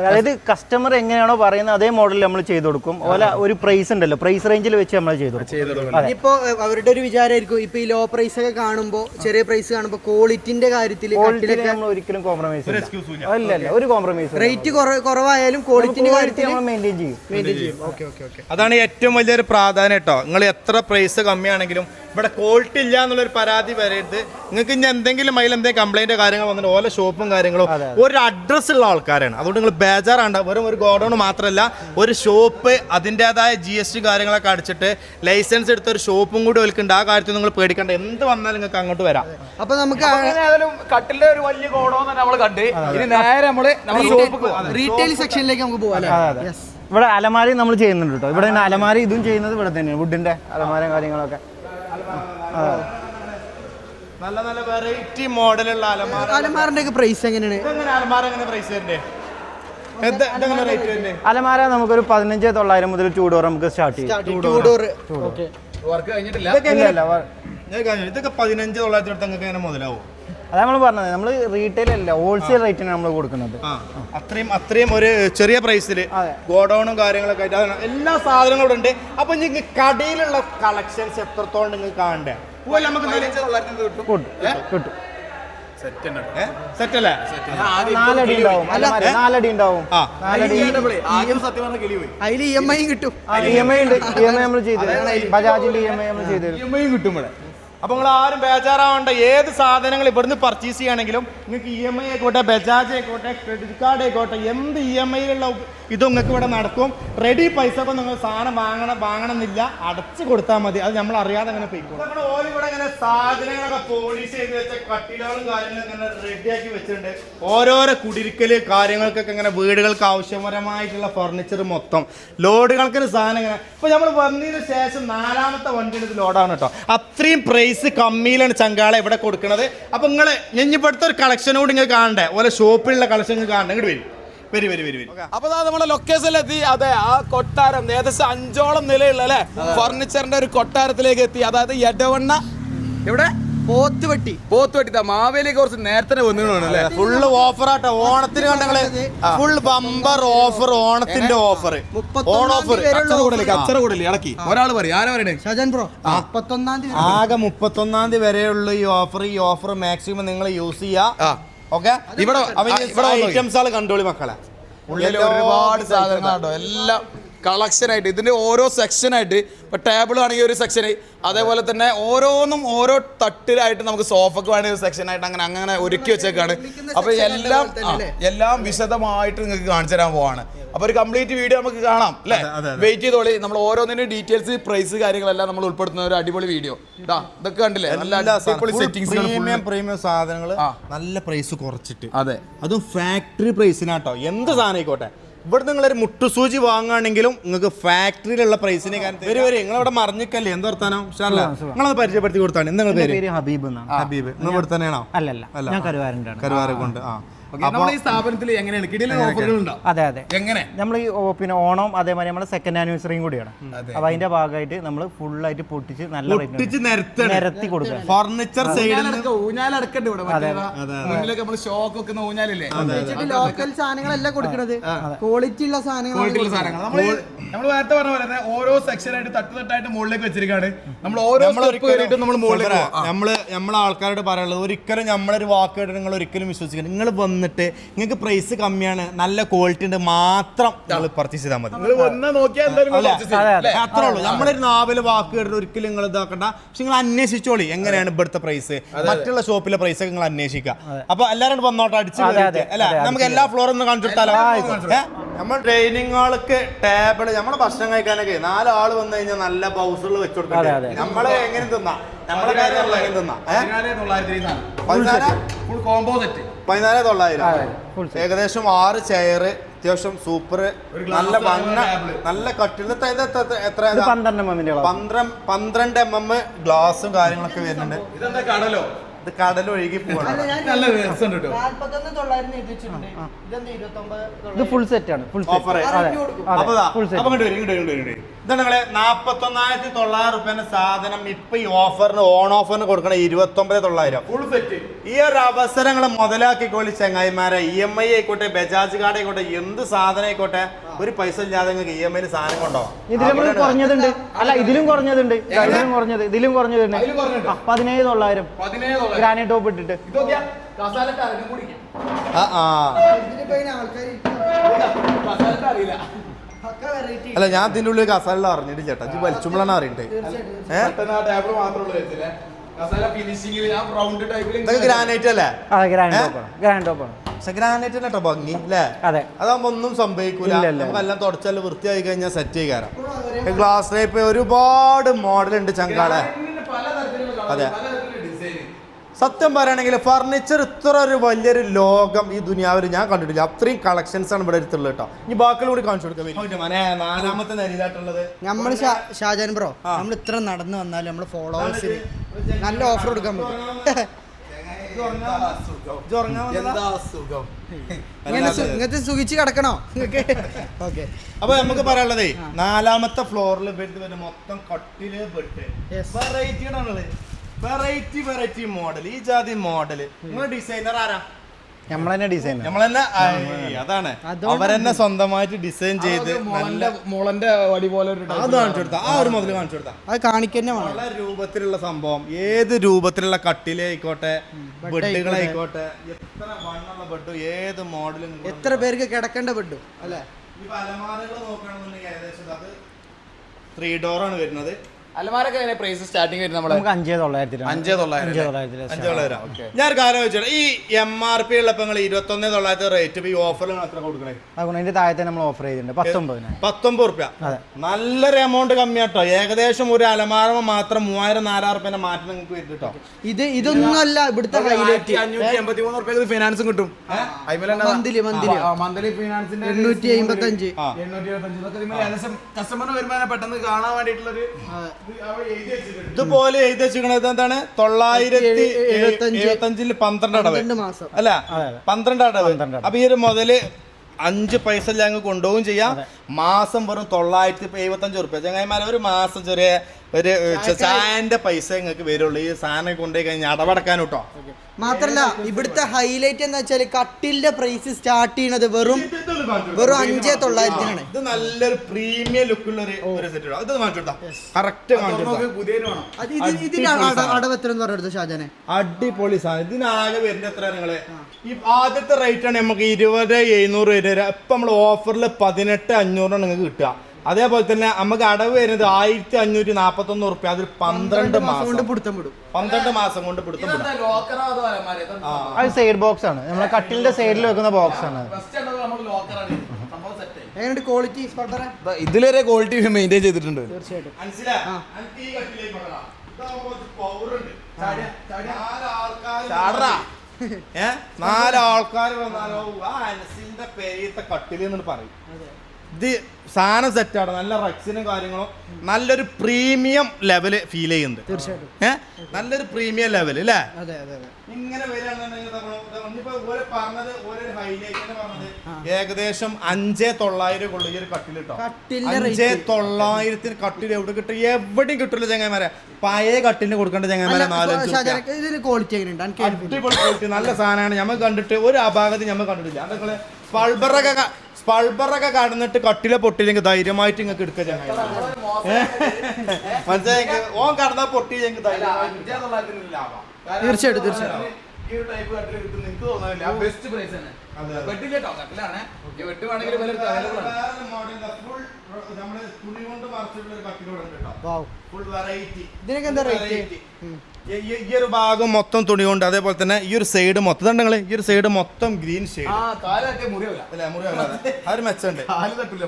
അതായത് കസ്റ്റമർ എങ്ങനെയാണോ പറയുന്നത് അതേ മോഡലിൽ നമ്മൾ ചെയ്തു കൊടുക്കും. അതുപോലെ ഒരു പ്രൈസ് ഉണ്ടല്ലോ. പ്രൈസ് റേഞ്ചിൽ വെച്ച് നമ്മൾ ചെയ്തു കൊടുക്കും. ഇപ്പോ അവരുടെ ഒരു വിചാരമായിരിക്കും ഇപ്പൊ ഈ ലോ പ്രൈസ് ഒക്കെ കാണുമ്പോ ചെറിയ പ്രൈസ് കാണുമ്പോ ക്വാളിറ്റിന്റെ കാര്യത്തിൽ ക്വാളിറ്റി നമ്മൾ ഒരിക്കലും കോംപ്രമൈസ് ഇല്ല. ഇല്ല. ഒരു കോംപ്രമൈസ് റേറ്റ് കുറവായാലും ക്വാളിറ്റിന്റെ ക്വാളിറ്റി കാര്യത്തിൽ നമ്മൾ മെയിന്റെയിൻ ചെയ്യും. ചെയ്യും. അതാണ് ഏറ്റവും വലിയൊരു പ്രാധാന്യം കേട്ടോ. നിങ്ങൾ എത്ര പ്രൈസ് കമ്മിയാണെങ്കിലും ഇവിടെ ക്വാളിറ്റി ഇല്ല എന്നുള്ളൊരു പരാതി വരരുത്. നിങ്ങൾക്ക് ഇനി എന്തെങ്കിലും അതിൽ എന്തെങ്കിലും കംപ്ലൈന്റ് കാര്യങ്ങൾ വന്നിട്ട് ഓല ഷോപ്പും കാര്യങ്ങളും ഒരു അഡ്രസ് ഉള്ള ആൾക്കാരാണ്. അതുകൊണ്ട് നിങ്ങൾ ബേജാറാണ്ട. വെറും ഒരു ഗോഡൗൺ മാത്രമല്ല ഒരു ഷോപ്പ് അതിന്റെതായ ജി എസ് ടി കാര്യങ്ങളൊക്കെ അടിച്ചിട്ട് ലൈസൻസ് എടുത്ത ഒരു ഷോപ്പും കൂടി വിൽക്കുന്നുണ്ട് ആ കാര്യത്തിൽ നിങ്ങൾ പേടിക്കേണ്ട. എന്ത് വന്നാലും നിങ്ങൾക്ക് അങ്ങോട്ട് വരാം. അപ്പൊ നമുക്ക് കട്ടിലെ ഒരു വലിയ ഗോഡൗൺ തന്നെ നമ്മൾ കണ്ട്. ഇനി നേരെ നമ്മൾ റീറ്റെയിൽ സെക്ഷനിലേക്ക് നമുക്ക് പോകാം. ഇവിടെ അലമാരി നമ്മൾ ചെയ്യുന്നുണ്ട് കേട്ടോ. ഇവിടെ തന്നെ അലമാരി. ഇതും ചെയ്യുന്നത് ഇവിടെ തന്നെയാണ് വുഡിന്റെ അലമാരയും കാര്യങ്ങളൊക്കെ. നല്ല നല്ല വെറൈറ്റി മോഡലുള്ള അലമാര അലമാറിന്റെ പ്രൈസ് എങ്ങനെയാണ്? ഇതെങ്ങനെ അലമാര എങ്ങനെ പ്രൈസ് വരണ്ടേ? ഇതെങ്ങനെ റേറ്റ് വരണ്ടേ? അലമാര നമുക്കൊരു പതിനഞ്ച് തൊള്ളായിരം മുതൽ ടൂ ഡോർ നമുക്ക് സ്റ്റാർട്ട് ചെയ്യാം. ടൂ ഡോർ വർക്ക് കഴിഞ്ഞിട്ടില്ല? ഇതൊക്കെ പതിനഞ്ച് തൊള്ളായിരത്തി അടുത്ത് നിങ്ങൾക്ക് എങ്ങനെ മുതലാവും? അതാ നമ്മൾ പറഞ്ഞത്. നമ്മൾ റീറ്റെയിൽ അല്ല ഹോൾസെയിൽ റേറ്റിനാണ് നമ്മൾ കൊടുക്കുന്നത്. അത്രയും അത്രയും ഒരു ചെറിയ പ്രൈസിൽ ഗോഡൌണും കാര്യങ്ങളൊക്കെ ആയിട്ട് അതാണ് എല്ലാ സാധനങ്ങളും ഇവിടെ ഉണ്ട്. അപ്പൊ നിങ്ങൾക്ക് കടയിലുള്ള കളക്ഷൻസ് എത്രത്തോളം നിങ്ങൾ കാണണ്ടേ? കിട്ടും. കിട്ടും സെറ്റ് അല്ലേ? നാലടി ഉണ്ടാവും. നാലടി ഉണ്ടാവും. നാലടി ആദ്യം സത്യം പറഞ്ഞ കിളി പോയി. അതിൽ ഇ എം ഐ കിട്ടും ഇ എം ഐ ഉണ്ട് ഇ എം ഐ നമ്മൾ ചെയ്തു. ബജാജിന്റെ ഇ എം ഐ നമ്മൾ ചെയ്ത് തരും. കിട്ടും ഇവിടെ. അപ്പൊ നിങ്ങൾ ആരും ബേജാറാവണ്ട. ഏത് സാധനങ്ങൾ ഇവിടുന്ന് പർച്ചേസ് ചെയ്യണമെങ്കിലും നിങ്ങൾക്ക് ഇ എം ഐ ആയിക്കോട്ടെ ബജാജ് ആയിക്കോട്ടെ ക്രെഡിറ്റ് കാർഡ് ആയിക്കോട്ടെ എന്ത് ഇ എം ഐയിലുള്ള ഇതും നിങ്ങൾക്ക് ഇവിടെ നടക്കും. റെഡി പൈസ ഒക്കെ നിങ്ങൾ സാധനം വാങ്ങണം വാങ്ങണമെന്നില്ല. അടച്ചു കൊടുത്താൽ മതി. അത് നമ്മൾ അറിയാതെ അങ്ങനെ പോയിക്കോളും നമ്മുടെ ഓൽ ഇവിടെ ഇങ്ങനെ സാധനങ്ങളൊക്കെ പോളിഷ് ചെയ്ത് വെച്ച കട്ടിലുകളും കാര്യങ്ങളും ഇങ്ങനെ റെഡിയാക്കി വെച്ചിട്ടുണ്ട്. ഓരോരോ കുടിരിക്കൽ കാര്യങ്ങൾക്കൊക്കെ ഇങ്ങനെ വീടുകൾക്ക് ആവശ്യപരമായിട്ടുള്ള ഫർണിച്ചർ മൊത്തം. ലോഡ് സാധനം ഇങ്ങനെ. ഇപ്പൊ നമ്മൾ വന്നതിന് ശേഷം നാലാമത്തെ വണ്ടിയുടെ ഇത് ലോഡാണ് കേട്ടോ. അത്രയും പ്രൈസ് കമ്മിയിലാണ് ചങ്കാള ഇവിടെ കൊടുക്കുന്നത് അപ്പൊ നിങ്ങൾ ഞെഞ്ഞിപ്പടുത്ത ഒരു കളക്ഷൻ കൂടി നിങ്ങൾ കാണണ്ടേ? ഓരോ ഷോപ്പിലുള്ള കളക്ഷൻ നിങ്ങൾ കാണണ്ടേ? ഇങ്ങോട്ട് വരും. വരി വരി വരി വരി. അപ്പൊ നമ്മുടെ ലൊക്കേഷനിലെത്തി അതെ ആ കൊട്ടാരം. ഏകദേശം അഞ്ചോളം നിലയുള്ള അല്ലെ ഫർണിച്ചറിന്റെ ഒരു കൊട്ടാരത്തിലേക്ക് എത്തി. അതായത് എടവണ്ണ എവിടെ? പോത്ത് വെട്ടി. പോത്തുവെട്ടി മാവേലി കുറച്ച് നേരത്തെ വന്നിട്ടുണ്ട് അല്ലേ? ഫുള്ള് ഓഫർ ആട്ടോ. ഓണത്തിന് കണ്ടങ്ങൾ ഫുൾ ബമ്പർ ഓഫർ ഓണത്തിന്റെ ഓഫർ ഓൺ ഓഫർ. ഇടക്കി ഒരാൾ പറയും. ആരാ പറയണേ? ഷജൻ ബ്രോ മുപ്പത്തൊന്നാം തീയതി ആകെ മുപ്പത്തൊന്നാം തീയതി വരെയുള്ള ഈ ഓഫർ ഈ ഓഫർ മാക്സിമം നിങ്ങൾ യൂസ് ആ. ചെയ്യുക ഓക്കെ ഇവിടെ. ഐറ്റംസ് ആൾ കണ്ടോളി മക്കളെ. ഉള്ളിൽ ഒരുപാട് സാധനങ്ങളുണ്ടോ. എല്ലാം കളക്ഷൻ ആയിട്ട് ഇതിന്റെ ഓരോ സെക്ഷനായിട്ട് ഇപ്പോൾ ഇപ്പൊ ടേബിൾ ആണെങ്കിൽ ഒരു സെക്ഷൻ അതേപോലെ തന്നെ ഓരോന്നും ഓരോ തട്ടിലായിട്ട് നമുക്ക് സോഫക്ക് വേണമെങ്കിൽ ഒരു സെക്ഷൻ ആയിട്ട് അങ്ങനെ അങ്ങനെ ഒരുക്കി വെച്ചേക്കാണ്. അപ്പോൾ എല്ലാം എല്ലാം വിശദമായിട്ട് നിങ്ങൾക്ക് കാണിച്ചു തരാൻ പോവാണ്. അപ്പോൾ ഒരു കംപ്ലീറ്റ് വീഡിയോ നമുക്ക് കാണാം അല്ലേ? വെയിറ്റ് ചെയ്തോളി. നമ്മൾ ഓരോന്നിനും ഡീറ്റെയിൽസ് പ്രൈസ് കാര്യങ്ങളെല്ലാം നമ്മൾ ഉൾപ്പെടുത്തുന്ന ഒരു അടിപൊളി വീഡിയോ ഇതാ ഇതൊക്കെ കണ്ടില്ലേ? നല്ല അടിപൊളി സെറ്റിംഗ്സ് പ്രീമിയം പ്രീമിയം സാധനങ്ങൾ നല്ല പ്രൈസ് കുറച്ചിട്ട്. അതെ. അതും ഫാക്ടറി പ്രൈസിനാട്ടോ എന്ത് സാധനം ആയിക്കോട്ടെ? ഇവിടെ നിങ്ങളൊരു മുട്ടുസൂചി വാങ്ങുകയാണെങ്കിലും നിങ്ങൾക്ക് ഫാക്ടറിയിലുള്ള പ്രൈസിനെ വരും വരും നിങ്ങളവിടെ മറിഞ്ഞിക്കല്ലേ? എന്ത് വർത്താനോ? നിങ്ങളത് പരിചയപ്പെടുത്തി കൊടുത്താണ് എന്താണ് പേര്? ഹബീബ് ഹബീബ്. നിങ്ങൾ ഇവിടെ തന്നെയാണോ അല്ലല്ല കരുവാരൊക്കെ ഉണ്ട് ആ. നമ്മൾ ഈ സ്ഥാപനത്തിൽ എങ്ങനെയാണ്? കിടിലൻ ഓഫറുകൾ ഉണ്ടോ അതെ അതെ. എങ്ങനെ? നമ്മൾ പിന്നെ ഓണം അതേമാതിരി നമ്മുടെ സെക്കൻഡ് ആനിവേഴ്സറിയും കൂടിയാണ്. അപ്പൊ അതിന്റെ ഭാഗമായിട്ട് നമ്മൾ ഫുൾ ആയിട്ട് പൊട്ടിച്ച് നല്ല പൊട്ടിച്ച് നിരത്തി കൊടുക്കുക ഫർണിച്ചർ ലോക്കൽ സാധനങ്ങളല്ല കൊടുക്കണത്? ക്വാളിറ്റി ഉള്ള സാധനങ്ങൾ നമ്മൾ നമ്മൾ നേരത്തെ പറഞ്ഞ പോലെ ഓരോ സെക്ഷനായിട്ട് തട്ടുതട്ടായിട്ട് മുകളിലേക്ക് വെച്ചിരിക്കുകയാണ് നമ്മൾ ഓരോ നമ്മൾ. നമ്മൾ നമ്മളെ ആൾക്കാരോട് പറയാനുള്ളത് ഒരിക്കലും നമ്മളൊരു വാക്ക് കേട്ട് നിങ്ങൾ ഒരിക്കലും വിശ്വസിക്കണം നിങ്ങൾ വന്നിട്ട് നിങ്ങൾക്ക് പ്രൈസ് കമ്മിയാണ് നല്ല ക്വാളിറ്റി ഉണ്ട് മാത്രം നിങ്ങൾ പർച്ചേസ് ചെയ്താൽ മതി? അത്രേ ഉള്ളൂ. നമ്മളൊരു നാവൽ വാക്ക് കേട്ടിട്ട് ഒരിക്കലും നിങ്ങൾ ഇതാക്കണ്ട. പക്ഷെ നിങ്ങൾ അന്വേഷിച്ചോളി എങ്ങനെയാണ് ഇവിടുത്തെ പ്രൈസ് മറ്റുള്ള ഷോപ്പിലെ പ്രൈസ് ഒക്കെ നിങ്ങൾ അന്വേഷിക്കുക. അപ്പൊ എല്ലാവരും വന്നോട്ടെ അടിച്ചു അല്ല? നമുക്ക് എല്ലാ ഫ്ലോറും ഒന്ന് കാണിച്ചു കൊടുത്താലോ? നമ്മൾ ട്രെയിനിങ് ആൾക്ക് ടേബിൾ നമ്മളെ ഭക്ഷണം കഴിക്കാനൊക്കെ നാലാൾ വന്നു കഴിഞ്ഞാൽ നല്ല ബൗസുകൾ വെച്ചു കൊടുക്കാം നമ്മളെ എങ്ങനെ തിന്നാ? നമ്മളെ? പതിനാല് തൊള്ളായിരം. ഏകദേശം ആറ് ചെയർ അത്യാവശ്യം സൂപ്പർ നല്ല വണ്ണ നല്ല കട്ടിൽ എത്ര-? പന്ത്രണ്ട് എം എം ഗ്ലാസും കാര്യങ്ങളൊക്കെ വരുന്നുണ്ട്. ഇതെന്താ കടലോ? ഇത് കടൽ ഒഴുകി ഇരുപത്തൊമ്പത് ഇത് ഫുൾ സെറ്റ് ആണ്. ഫുൾ ഇങ്ങോട്ട് സെറ്റ് ഇങ്ങോട്ട് അപ്പൊ ഇതാണ് നിങ്ങളെ നാപ്പത്തൊന്നായിരത്തി തൊള്ളായിരം റുപ്യന്റെ സാധനം ഇപ്പൊ ഈ ഓഫറിന് ഓൺ ഓഫറിന് കൊടുക്കണ ഇരുപത്തി ഒമ്പത് തൊള്ളായിരം ഫുൾ സെറ്റ് ഈ ഒരു അവസരങ്ങൾ മുതലാക്കിക്കോളി ചങ്ങായിമാരെ. ഇ എം ഐ ആയിക്കോട്ടെ ബജാജ് കാർഡ് ആയിക്കോട്ടെ എന്ത് സാധനം ആയിക്കോട്ടെ ഒരു പൈസ ഇല്ലാതെ നിങ്ങൾക്ക് ഇ എം ഐ സാധനം കൊണ്ടോ? ഇതിലും കുറഞ്ഞതുണ്ട്. അല്ല ഇതിലും കുറഞ്ഞതുണ്ട്. ഇതിലും കുറഞ്ഞത് ഇതിലും കുറഞ്ഞതുണ്ട്. പതിനേഴ് തൊള്ളായിരം. പതിനേഴ് ഗ്രാനൈറ്റ് ടോപ്പ് ഇട്ടിട്ട് ആ ആ. ആൾക്കാർ അറിയില്ല. അല്ല ഞാൻ ഇതിന്റെ ഉള്ളിൽ കസാല അറിഞ്ഞിട്ട് ചേട്ടാ. ഇത് വലിച്ചുമ്പോഴാണ് അറിയണ്ടേ? ഇതൊക്കെ ഗ്രാനൈറ്റ് അല്ലേ? ഗ്രാനൈറ്റ് പക്ഷെ കേട്ടോ ഭംഗി അല്ലേ? അതെ. അതാകുമ്പോ ഒന്നും സംഭവിക്കൂല. എല്ലാം തുടച്ചെല്ലാം വൃത്തിയായി കഴിഞ്ഞാൽ സെറ്റ് ചെയ്യാറ് ഗ്ലാസ് ടൈപ്പ് ഒരുപാട് മോഡൽ ഉണ്ട് ചങ്കാളെ. അതെ. സത്യം പറയുകയാണെങ്കിൽ ഫർണിച്ചർ ഇത്ര ഒരു വലിയൊരു ലോകം ഈ ദുനിയാവിൽ ഞാൻ കണ്ടിട്ടില്ല. അത്രയും കളക്ഷൻസ് ആണ് ഇവിടെ അടുത്തുള്ളത് കേട്ടോ. ഇനി ബാക്കി കൂടി കാണിച്ചു കൊടുക്കാം മനെ നാലാമത്തെ നിലയിലായിട്ടുള്ളത് നമ്മൾ ഷാജാൻ ബ്രോ നമ്മൾ ഇത്ര നടന്നു വന്നാലും നമ്മൾ ഫോളോവേഴ്സിന് നല്ല ഓഫർ കൊടുക്കാൻ പറ്റും. ഇങ്ങനത്തെ സുഖിച്ച് കിടക്കണോ? ഓക്കെ. അപ്പൊ നമുക്ക് പറയാനുള്ളതേ നാലാമത്തെ ഫ്ലോറിൽ വരുന്ന മൊത്തം കട്ടിൽ Yes. വെറൈറ്റികളാണുള്ളത് വെറൈറ്റി വെറൈറ്റി മോഡൽ ഈ ജാതി മോഡൽ നിങ്ങൾ ഡിസൈനർ ആരാ? ഡിസൈൻ നമ്മളെന്നെ അതാണ്. അവരെന്നെ സ്വന്തമായിട്ട് ഡിസൈൻ ചെയ്ത് നല്ല മോളന്റെ വടി പോലെ ഒരു അത് കാണിച്ചു കൊടുത്താ. ആ ഒരു മുതൽ കാണിച്ചു കൊടുത്താ. അത് കാണിക്കന്നെ വേണം. പല രൂപത്തിലുള്ള സംഭവം. ഏത് രൂപത്തിലുള്ള കട്ടിലായിക്കോട്ടെ ബെഡുകളായിക്കോട്ടെ എത്ര വണ്ണുള്ള ബെഡും ഏത് മോഡലും എത്ര പേർക്ക് കിടക്കേണ്ട ബെഡും അല്ലെ? ഈ അലമാരകൾ നോക്കുകയാണെന്നുണ്ടെങ്കിൽ ഏകദേശം അത് ത്രീ ഡോറാണ് വരുന്നത്. അലമാരൊക്കെ എങ്ങനെ പ്രൈസ് വരുന്നത് നമ്മളെ? നമുക്ക് അഞ്ചേ തൊള്ളായിരത്തി അഞ്ചേ തൊള്ളായിരം അഞ്ചേ തൊള്ളായിരം ഞാൻ ഒരു കാര്യം വെച്ചോട്ടെ ഈ എം ആർ പി ഉള്ളപ്പോ നിങ്ങൾ ഇരുപത്തൊന്ന് തൊള്ളായിരത്തി റേറ്റ് ഈ ഓഫറിൽ എത്ര കൊടുക്കണേ? അതുകൊണ്ട് അതിന്റെ താഴത്തെ നമ്മൾ ഓഫർ ചെയ്തിട്ടുണ്ട്. പത്തൊമ്പതിന്. പത്തൊമ്പത് റുപ്യ. നല്ലൊരു എമൗണ്ട് കമ്മിയാട്ടോ. ഏകദേശം ഒരു അലമാര മാത്രം മൂവായിരം നാലായിരം റുപ്യന്റെ മാറ്റം നിങ്ങൾക്ക് വരും കേട്ടോ ഇത് ഇതൊന്നും അല്ല ഇവിടുത്തെ ഹൈലൈറ്റ് ആയിരത്തി അഞ്ഞൂറ്റി എൺപത്തി മൂന്ന് റുപ്യക്ക് ഫിനാൻസും കിട്ടും മന്ത്ലി മന്ത്ലി. മന്ത്ലി ഫിനാൻസിന്റെ എണ്ണൂറ്റി അമ്പത്തി അഞ്ച് ആ. എണ്ണൂറ്റി ഏകദേശം കസ്റ്റമറിന് വരുമാനം പെട്ടെന്ന് കാണാൻ വേണ്ടിയിട്ടുള്ളൊരു ഇതുപോലെ എഴുതി വെച്ചിരിക്കണത് എന്താണ്? തൊള്ളായിരത്തി എഴുപത്തഞ്ച്. എഴുപത്തഞ്ചിൽ പന്ത്രണ്ട് അടവ്. അല്ല. പന്ത്രണ്ട് അടവ്. അപ്പൊ ഈ ഒരു മുതൽ അഞ്ച് പൈസ ഞങ്ങൾ കൊണ്ടുപോകും ചെയ്യാം. മാസം വെറും തൊള്ളായിരത്തി എഴുപത്തഞ്ച് റുപ്യ ചങ്ങായിമാരെ ഒരു മാസം ചെറിയ ഒരു ചായന്റെ പൈസ നിങ്ങൾക്ക് വരുള്ളൂ. ഈ സാധനം കൊണ്ടുപോയി കഴിഞ്ഞാൽ അടവടക്കാൻ കേട്ടോ. മാത്രല്ല ഇവിടുത്തെ ഹൈലൈറ്റ് എന്ന് വെച്ചാൽ കട്ടിലിന്റെ പ്രൈസ് സ്റ്റാർട്ട് ചെയ്യണത് വെറും വെറും അഞ്ചേ തൊള്ളായിരത്തിനാണ്. ഇത് നല്ലൊരു പ്രീമിയം ലുക്കുള്ള ഒരു സെറ്റ് ഇത് കറക്റ്റ് ഷാജാനെ? അടിപൊളി സാധനം. ഇതിനാകെ വരുന്നത് എത്ര നിങ്ങൾ? ഈ ആദ്യത്തെ റേറ്റ് ആണ് നമുക്ക് ഇരുപത് എഴുന്നൂറ് വരെ ഇപ്പൊ നമ്മൾ ഓഫറിൽ പതിനെട്ട് അഞ്ഞൂറാണ് നിങ്ങൾക്ക് കിട്ടുക. അതേപോലെ തന്നെ നമുക്ക് അടവ് വരുന്നത് ആയിരത്തി അഞ്ഞൂറ്റി നാപ്പത്തി ഒന്ന് റുപ്യ അതിൽ പന്ത്രണ്ട് മാസം കൊണ്ട് പിടുത്തം വിടും. പന്ത്രണ്ട് മാസം കൊണ്ട് പിടുത്തം വിടും. അതോ സൈഡ് ബോക്സ് ആണ്. നമ്മളെ കട്ടിലിന്റെ സൈഡിൽ വെക്കുന്ന ബോക്സ് ആണ്. അത്. ഫസ്റ്റ് നമ്മൾ ലോക്കറാണ്. സംഭവം സെറ്റ് എങ്ങനെയുണ്ട് ക്വാളിറ്റി ഇതിലൊരു ക്വാളിറ്റി മെയിന്റെയിൻ ചെയ്തിട്ടുണ്ട്. തീർച്ചയായിട്ടും. ചാടറാ. ഏ? നാല് ആൾക്കാർ വന്നാലോ? ആ അനസിന്റെ പേരത്തെ കട്ടിലെന്ന് പറയും. ഇത് സാധനം സെറ്റാണ് നല്ല റക്സിനും കാര്യങ്ങളും നല്ലൊരു പ്രീമിയം ലെവൽ ഫീൽ ചെയ്യുന്നുണ്ട്. തീർച്ചയായിട്ടും. ഏ? നല്ലൊരു പ്രീമിയം ലെവൽ അല്ലേ അതെ അതെ അതെ. ഇങ്ങനെ വരികയാണെന്നുണ്ടെങ്കിൽ പറഞ്ഞത് ഒരു ഹൈലൈറ്റ് പറഞ്ഞത് ഏകദേശം അഞ്ചേ തൊള്ളായിരം കൊള്ളു ഈ ഒരു കട്ടിൽ കേട്ടോ അഞ്ചേ. തൊള്ളായിരത്തിന് കട്ടിൽ എവിടെ കിട്ടും? എവിടെയും കിട്ടില്ല ചെങ്ങന്മാരെ പഴയ കട്ടിലിന് കൊടുക്കേണ്ട ചെങ്ങന്മാരെ നാലഞ്ച് ക്വാളിറ്റി അടിപൊളി നല്ല സാധനമാണ്. ഞമ്മൾ കണ്ടിട്ട് ഒരു അപാകത ഞമ്മൾ കണ്ടിട്ടില്ല. അതൊക്കെ സ്പൾബറൊക്കെ സ്പൾബറൊക്കെ കടന്നിട്ട് കട്ടിലെ പൊട്ടില്ലെങ്കിൽ ധൈര്യമായിട്ട് നിങ്ങൾക്ക് എടുക്ക ചങ്ങായി മനസ്സിലായി ഓൻ കടന്നാ പൊട്ടിയില്ലെങ്കിൽ ധൈര്യമായിട്ട്. തീർച്ചയായിട്ടും, തീർച്ചയായിട്ടും. ഈ ഒരു ടൈപ്പ് കട്ടിൽ കിട്ടും. നിങ്ങൾക്ക് തോന്നുന്നില്ല ബെസ്റ്റ് പ്രൈസ് തന്നെ. കട്ടിലാണ് വെട്ട് വേണമെങ്കിൽ നമ്മൾ തുണി കൊണ്ട് മറച്ചിട്ടുള്ള ഒരു കേട്ടോ. ഇതിനൊക്കെ എന്താ റേറ്റ് ഈ- ഒരു ഭാഗം മൊത്തം തുണി കൊണ്ട് അതേപോലെ തന്നെ ഈ ഒരു സൈഡ് മൊത്തം. ഈ ഒരു സൈഡ് മൊത്തം ഗ്രീൻ ഷെയ്ഡ് ആ കാലൊക്കെ മുറിയാവില്ല. അല്ലേ മുറി ആ ഒരു മെച്ചുണ്ട് കാൽ തട്ടില്ല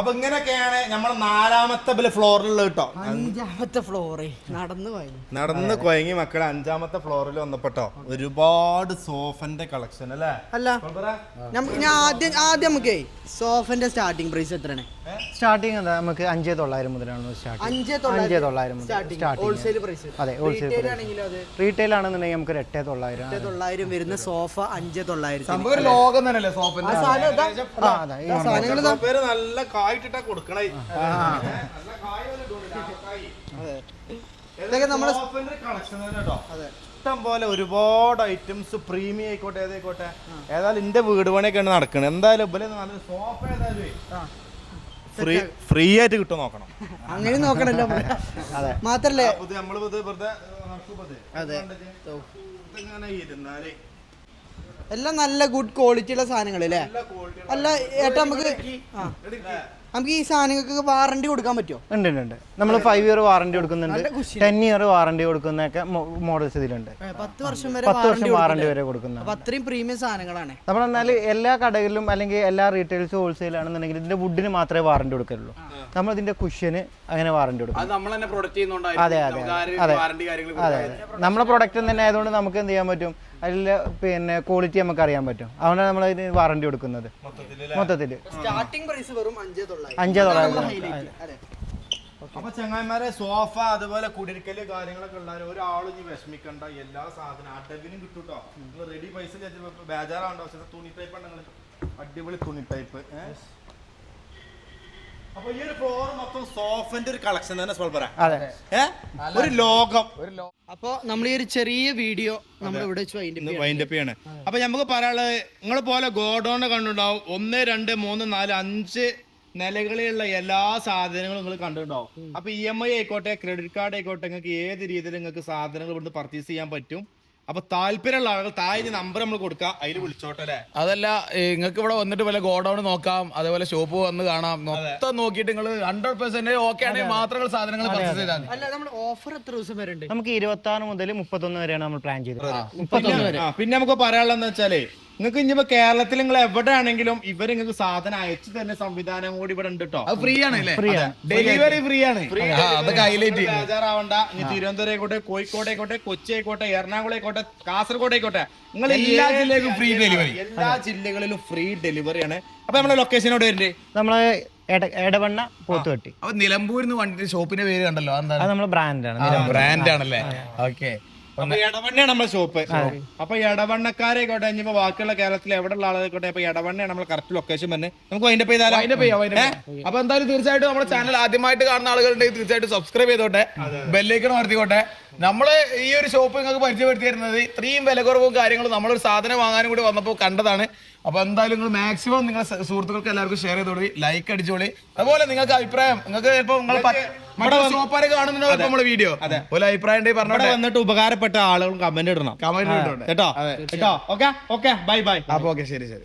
അപ്പൊ ഇങ്ങനെയൊക്കെയാണ് നമ്മൾ നാലാമത്തെ ബിൽ ഫ്ലോറിലുള്ള കേട്ടോ. അഞ്ചാമത്തെ ഫ്ലോറിൽ നടന്നു പോയി. നടന്ന് കൊയങ്ങി മക്കളെ അഞ്ചാമത്തെ ഫ്ലോറിൽ വന്നപ്പെട്ടോ. ഒരുപാട് സോഫന്റെ കളക്ഷൻ അല്ലേ? അല്ല. നമുക്ക് ഞാൻ ആദ്യം ആദ്യം നമുക്ക് സോഫന്റെ സ്റ്റാർട്ടിംഗ് പ്രൈസ് എത്രയാണ്? സ്റ്റാർട്ടിംഗ് എന്താ? നമുക്ക് അഞ്ചേ തൊള്ളായിരം മുതലാണ് സ്റ്റാർട്ട് അഞ്ചേ തൊള്ളായിരം ഹോൾസെയിൽ പ്രൈസ് അതെ ഹോൾസെയിൽ റീറ്റെയിൽ ആണെങ്കിലും അത്? റീറ്റെയിൽ ആണെന്നുണ്ടെങ്കിൽ നമുക്ക് എട്ടേ തൊള്ളായിരം എട്ട് തൊള്ളായിരം വരുന്ന സോഫ അഞ്ചേ തൊള്ളായിരം ലോകം തന്നെയല്ലേ സോഫ നല്ല കായിട്ടിട്ടാ കൊടുക്കണേ. ഇതൊക്കെ കളക്ഷൻ കേട്ടോ അതെ. ഇഷ്ടം പോലെ ഒരുപാട് ഐറ്റംസ് പ്രീമിയം ആയിക്കോട്ടെ ഏതായിക്കോട്ടെ. ഏതായാലും എന്റെ വീട് പണിയൊക്കെയാണ് നടക്കുന്നത് എന്തായാലും നല്ല സോഫ ഏതായാലും ഫ്രീ ഫ്രീ ആയിട്ട് കിട്ടും നോക്കണം. അങ്ങനെ നോക്കണല്ലോ അതെ. മാത്രല്ലേ? നമ്മൾ വെറുതെ. അതെ. ഇരുന്നാലേ. എല്ലാം നല്ല ഗുഡ് ക്വാളിറ്റിയുള്ള സാധനങ്ങൾ അല്ലേ അല്ല ഏട്ടാ നമുക്ക് ആ. നമുക്ക് ഈ സാധനങ്ങൾക്ക് വാറണ്ടി കൊടുക്കാൻ പറ്റുമോ ഉണ്ട് ഉണ്ട് ഉണ്ട്. നമ്മൾ ഫൈവ് ഇയർ വാറണ്ടി കൊടുക്കുന്നുണ്ട്. ടെൻ ഇയർ വാറണ്ടി കൊടുക്കുന്നൊക്കെ മോഡൽസ് ഇതിലുണ്ട്. പത്ത് വർഷം വരെ പത്ത് വർഷം വാറണ്ടി വരെ കൊടുക്കുന്ന അപ്പൊ അത്രയും പ്രീമിയം സാധനങ്ങളാണ്. നമ്മൾ എന്നാൽ എല്ലാ കടകളിലും അല്ലെങ്കിൽ എല്ലാ റീറ്റെയിൽസ് ഹോൾസെയിൽ ആണെന്നുണ്ടെങ്കിൽ ഇതിന്റെ വുഡിന് മാത്രമേ വാറണ്ടി കൊടുക്കുള്ളൂ നമ്മൾ ഇതിന്റെ കുഷ്യന് അങ്ങനെ വാറണ്ടി കൊടുക്കും. അത് നമ്മൾ തന്നെ പ്രൊഡക്റ്റ് അതെ അതെ അതെ. നമ്മളെ പ്രൊഡക്റ്റ് തന്നെ ആയതുകൊണ്ട് നമുക്ക് എന്ത് ചെയ്യാൻ പറ്റും? അതിൽ പിന്നെ ക്വാളിറ്റി നമുക്ക് അറിയാൻ പറ്റും. അതുകൊണ്ടാണ് നമ്മൾ ഇതിന് വാറണ്ടി കൊടുക്കുന്നത്. മൊത്തത്തിൽ സ്റ്റാർട്ടിംഗ് പ്രൈസ് വെറും അഞ്ചേ തൊള്ളായിരം. അഞ്ചേ തൊള്ളായിരം. അതെ. അപ്പൊ ചങ്ങായിമാരെ സോഫ അതുപോലെ കുടിരിക്കൽ കാര്യങ്ങളൊക്കെ ഉള്ളവരെ ഒരാളും ഇനി വിഷമിക്കണ്ട. എല്ലാ സാധനം അടവിനും കിട്ടും കേട്ടോ നിങ്ങൾ റെഡി പൈസ ബേജാറാണ്ടോ ബേജാറാവണ്ട. പക്ഷെ തുണി ടൈപ്പ് ഉണ്ടെങ്കിൽ അടിപൊളി തുണി ടൈപ്പ് അപ്പൊ ഈ ഒരു ഫ്ലോർ മൊത്തം സോഫന്റെ ഒരു കളക്ഷൻ തന്നെ ഒരു ലോകം. അപ്പോൾ നമ്മൾ ഈ ഒരു ചെറിയ വീഡിയോ നമ്മൾ ഇവിടെ വൈൻഡപ്പ് ചെയ്യാണ്. അപ്പൊ നമുക്ക് പറയാനുള്ളത് നിങ്ങളെ പോലെ ഗോഡൗണ് കണ്ടുണ്ടാവും. ഒന്ന് രണ്ട് മൂന്ന് നാല് അഞ്ച് നിലകളിലുള്ള എല്ലാ സാധനങ്ങളും നിങ്ങൾ കണ്ടിട്ടുണ്ടാവും. അപ്പൊ ഇ എം ഐ ആയിക്കോട്ടെ ക്രെഡിറ്റ് കാർഡ് ആയിക്കോട്ടെ നിങ്ങൾക്ക് ഏത് രീതിയിൽ നിങ്ങൾക്ക് സാധനങ്ങൾ ഇവിടുന്ന് പർച്ചേസ് ചെയ്യാൻ പറ്റും? അപ്പൊ താല്പര്യമുള്ള ആളുകൾ താഴെ നമ്പർ നമ്മൾ കൊടുക്കാം. അതിൽ വിളിച്ചോട്ടെ അല്ലേ? അതല്ല നിങ്ങൾക്ക് ഇവിടെ വന്നിട്ട് വല്ല ഗോഡൌൺ നോക്കാം അതേപോലെ ഷോപ്പ് വന്ന് കാണാം. മൊത്തം നോക്കിയിട്ട് നിങ്ങൾ ഹൺഡ്രഡ് പെർസെന്റ് ഓക്കെ ആണെങ്കിൽ മാത്രം നിങ്ങൾ സാധനങ്ങൾ പർച്ചേസ് ചെയ്താൽ അല്ല നമ്മൾ ഓഫർ എത്ര ദിവസം വരെ ഉണ്ട് നമുക്ക് ഇരുപത്തി ആറ് മുതൽ മുപ്പത്തൊന്ന് വരെയാണ് നമ്മൾ പ്ലാൻ ചെയ്തത്. പിന്നെ നമുക്ക് പറയാനുള്ളതെന്ന് വെച്ചാലേ നിങ്ങൾക്ക് ഇനിയിപ്പോ കേരളത്തിൽ നിങ്ങൾ എവിടെ ആണെങ്കിലും ഇവർ നിങ്ങൾക്ക് സാധനം അയച്ചു തരുന്ന സംവിധാനം കൂടി ഇവിടെ ഉണ്ട് കേട്ടോ അത് ഫ്രീ ആണ് ഡെലിവറി ഫ്രീ ആണ് ബേജാറാവണ്ട. ഇനി തിരുവനന്തപുരം ആയിക്കോട്ടെ കോഴിക്കോട് ആയിക്കോട്ടെ കൊച്ചി ആയിക്കോട്ടെ എറണാകുളം ആയിക്കോട്ടെ കാസർഗോഡ് ആയിക്കോട്ടെ നിങ്ങൾ എല്ലാ ജില്ലയിലും ഫ്രീ ഡെലിവറി എല്ലാ ജില്ലകളിലും ഫ്രീ ഡെലിവറി ആണ്. അപ്പൊ നമ്മളെ ലൊക്കേഷനോട് വരണ്ടേ നമ്മളെ എടവണ്ണ പോത്തുകെട്ടി അപ്പൊ നിലമ്പൂരിന്ന് വണ്ടി ഷോപ്പിന്റെ പേര് കണ്ടല്ലോ അത് നമ്മുടെ ബ്രാൻഡാണ് ബ്രാൻഡ് ആണല്ലേ? ഓക്കെ അപ്പൊ ഇടവണ്ണയാണ് നമ്മളെ ഷോപ്പ്. അപ്പൊ എടവണ്ണക്കാരായിക്കോട്ടെ ഇനിയിപ്പോ ബാക്കിയുള്ള കേരളത്തിൽ എവിടെ ഉള്ള ആളായിക്കോട്ടെ അപ്പൊ ഇടവണ്ണയാണ് നമ്മൾ കറക്റ്റ് ലൊക്കേഷൻ തന്നെ നമുക്ക് അതിന്റെ ചെയ്താലോ? അതിന്റെ പേ അപ്പൊ എന്തായാലും തീർച്ചയായിട്ടും നമ്മുടെ ചാനൽ ആദ്യമായിട്ട് കാണുന്ന ആളുകളുണ്ടെങ്കിൽ തീർച്ചയായിട്ടും സബ്സ്ക്രൈബ് ചെയ്തോട്ടെ. ബെല്ലേക്കൺ നടത്തിക്കോട്ടെ നമ്മൾ ഈ ഒരു ഷോപ്പ് നിങ്ങൾക്ക് പരിചയപ്പെടുത്തി തരുന്നത് ഇത്രയും വില കുറവും കാര്യങ്ങളും നമ്മളൊരു സാധനം വാങ്ങാനും കൂടി വന്നപ്പോൾ കണ്ടതാണ്. അപ്പൊ എന്തായാലും നിങ്ങൾ മാക്സിമം നിങ്ങളുടെ സുഹൃത്തുക്കൾക്ക് എല്ലാവർക്കും ഷെയർ ചെയ്തോളി ലൈക്ക് അടിച്ചോളി. അതുപോലെ നിങ്ങൾക്ക് അഭിപ്രായം നിങ്ങൾക്ക് ചിലപ്പോൾ നിങ്ങൾ കാണുന്നുണ്ടോ വീഡിയോ അഭിപ്രായം വന്നിട്ട് ഉപകാരപ്പെട്ട ആളുകൾ കമന്റ് ഇടണം. കമന്റ് ഇടണം കേട്ടോ? കേട്ടോ? ഓക്കെ? ഓക്കെ? Bye bye. അപ്പൊ ഓക്കെ ശരി ശരി.